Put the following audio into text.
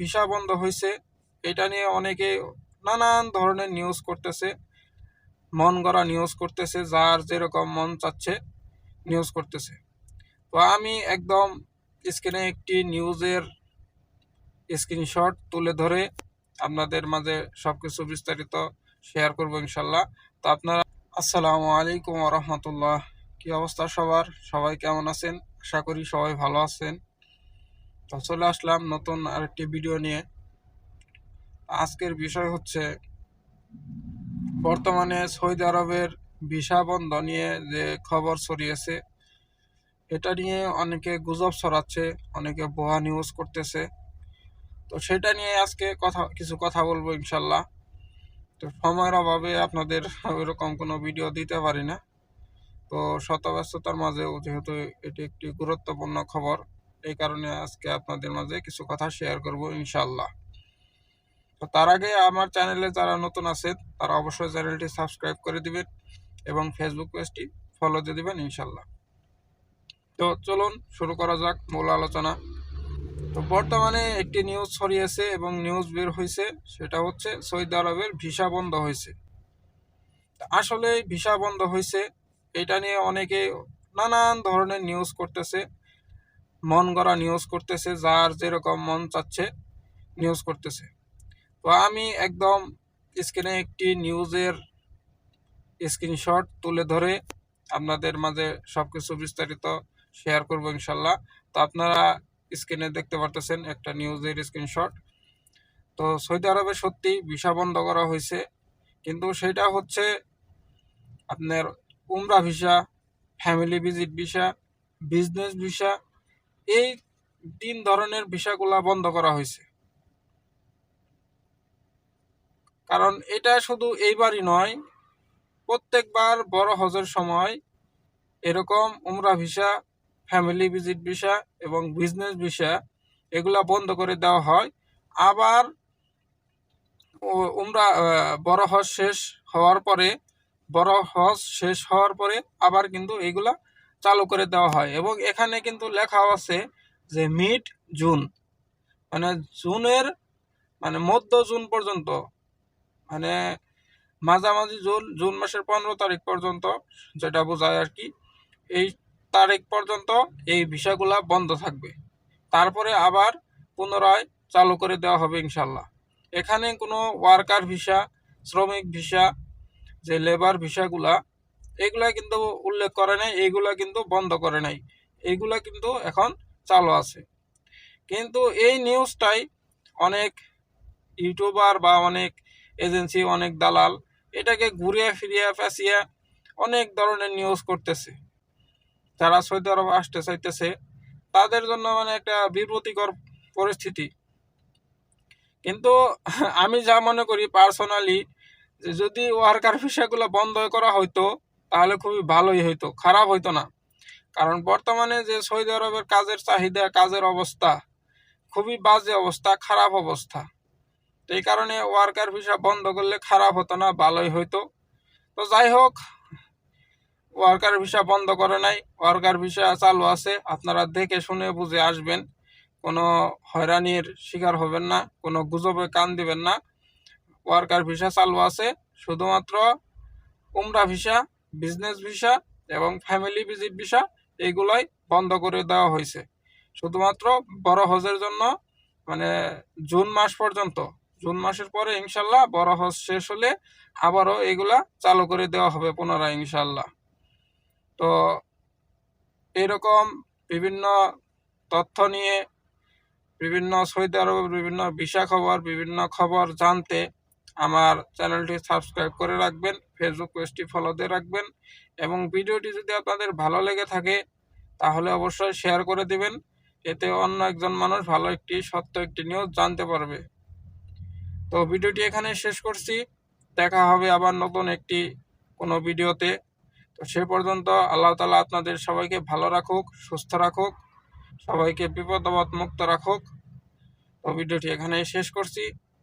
Visa বন্ধ হয়েছে। এটা নিয়ে অনেকে নানান ধরনের নিউজ করতেছে। মন গড়া নিউজ করতেছে, যার যেরকম মন চাচ্ছে নিউজ করতেছে। তো আমি একদম স্ক্রিনে একটি নিউজের স্ক্রিনশট তুলে ধরে আপনাদের মাঝে সব কিছু বিস্তারিত শেয়ার করব ইনশাল্লাহ। তো আপনারা, আসসালামু আলাইকুম রহমতুল্লাহ। কি অবস্থা সবার? সবাই কেমন আছেন? আশা করি সবাই ভালো আছেন। তো চলে আসলাম নতুন আরেকটি ভিডিও নিয়ে। আজকের বিষয় হচ্ছে, বর্তমানে সৌদি আরবের ভিসা বন্ধ নিয়ে যে খবর ছড়িয়েছে, এটা নিয়ে অনেকে গুজব ছড়াচ্ছে, অনেকে ভুয়া নিউজ করতেছে। তো সেটা নিয়ে আজকে কথা, কিছু কথা বলব ইনশাল্লাহ। তো সময়ের অভাবে আপনাদের ওইরকম কোনো ভিডিও দিতে পারি না। তো শত ব্যস্ততার মাঝেও যেহেতু এটি একটি গুরুত্বপূর্ণ খবর এই কারণে আজকে আপনাদের মাঝে কিছু কথা শেয়ার করব ইনশাল্লাহ তো তার আগে আমার চ্যানেলে যারা নতুন আছেন তারা অবশ্যই চ্যানেলটি সাবস্ক্রাইব করে দিবেন এবং ফেসবুক পেজটি ফলো দিয়ে দিবেন ইনশাল্লাহ তো চলুন শুরু করা যাক মূল আলোচনা। তো বর্তমানে একটি নিউজ ছড়িয়েছে এবং নিউজ বের হয়েছে সেটা হচ্ছে সৌদি আরবের ভিসা বন্ধ হয়েছে আসলে ভিসা বন্ধ হয়েছে এটা নিয়ে অনেকে নানান ধরনের নিউজ করতেছে। মন গড়া নিউজ করতেছে, যার যেরকম মন চাচ্ছে নিউজ করতেছে। তো আমি একদম স্ক্রিনে একটি নিউজের স্ক্রিনশট তুলে ধরে আপনাদের মাঝে সব কিছু বিস্তারিত শেয়ার করব ইনশাল্লাহ। তো আপনারা স্ক্রিনে দেখতে পারতেছেন একটা নিউজের স্ক্রিনশট তো সৌদি আরবে সত্যি ভিসা বন্ধ করা হয়েছে, কিন্তু সেটা হচ্ছে আপনার উমরা visa family visit visa business visa এই তিন ধরনের ভিসাগুলা বন্ধ করা হয়েছে। কারণ এটা শুধু এইবারই নয়, প্রত্যেকবার বড় হজের সময় এরকম উমরা ভিসা, ফ্যামিলি ভিজিট ভিসা এবং বিজনেস ভিসা এগুলা বন্ধ করে দেওয়া হয়। আবার উমরা বড় হজ শেষ হওয়ার পরে, বড় হজ শেষ হওয়ার পরে আবার কিন্তু এগুলা চালু করে দেওয়া হয়। এবং এখানে কিন্তু লেখা আছে যে মিড জুন। মানে জুনের মানে মধ্য জুন পর্যন্ত। মানে মাঝামাঝি জুন জুন মাসের পনেরো তারিখ পর্যন্ত, যেটা বোঝায় আর কি, এই তারিখ পর্যন্ত এই ভিসাগুলা বন্ধ থাকবে। তারপরে আবার পুনরায় চালু করে দেওয়া হবে ইনশাল্লাহ এখানে কোনো ওয়ার্কার ভিসা শ্রমিক ভিসা যে লেবার ভিসাগুলা এগুলা কিন্তু উল্লেখ করে নাই এইগুলা কিন্তু বন্ধ করে নাই। এইগুলা কিন্তু এখন চালু আছে। কিন্তু এই নিউজটাই অনেক ইউটিউবার বা অনেক এজেন্সি, অনেক দালাল এটাকে ঘুরিয়ে ফিরিয়ে ফেসিয়ে অনেক ধরনের নিউজ করতেছে। যারা সৌদি আরব আসতে চাইতেছে, তাদের জন্য মানে একটা বিব্রতিকর পরিস্থিতি। কিন্তু আমি যা মনে করি পার্সোনালি যদি ওয়ার্কার ভিসাগুলো বন্ধ করা হইতো তাহলে খুবই ভালোই হইতো, খারাপ হইতো না। কারণ বর্তমানে যে সৌদি আরবের কাজের চাহিদা, কাজের অবস্থা, খুবই বাজে অবস্থা, খারাপ অবস্থা। তো এই কারণে ওয়ার্কার ভিসা বন্ধ করলে খারাপ হতো না, ভালোই হইতো। তো যাই হোক ওয়ার্কার ভিসা বন্ধ করে নাই ওয়ার্কার ভিসা চালু আছে, আপনারা দেখে শুনে বুঝে আসবেন। কোনো হয়রানির শিকার হবেন না, কোনো গুজবে কান দিবেন না। ওয়ার্কার ভিসা চালু আছে, শুধুমাত্র উমরা ভিসা বিজনেস ভিসা এবং ফ্যামিলি ভিজিট ভিসা এইগুলাই বন্ধ করে দেওয়া হয়েছে। শুধুমাত্র বড় হজের জন্য মানে জুন মাস পর্যন্ত, জুন মাসের পরে ইনশাল্লাহ বড় হজ শেষ হলে আবারও এগুলা চালু করে দেওয়া হবে পুনরায় ইনশাল্লাহ। তো এরকম বিভিন্ন তথ্য নিয়ে, বিভিন্ন সৌদি আরবের বিভিন্ন ভিসা খবর বিভিন্ন খবর জানতে আমার চ্যানেলটি সাবস্ক্রাইব করে রাখবেন ফেসবুক পেজটি ফলো দিয়ে রাখবেন এবং ভিডিওটি যদি আপনাদের ভালো লেগে থাকে, তাহলে অবশ্যই শেয়ার করে দিবেন। এতে অন্য একজন মানুষ ভালো একটি, সত্য একটি নিউজ জানতে পারবে। তো ভিডিওটি এখানে শেষ করছি। দেখা হবে আবার নতুন একটি কোনো ভিডিওতে। তো সে পর্যন্ত আল্লাহ তালা আপনাদের সবাইকে ভালো রাখুক, সুস্থ রাখুক, সবাইকে বিপদ মুক্ত রাখুক। তো ভিডিওটি এখানে শেষ করছি।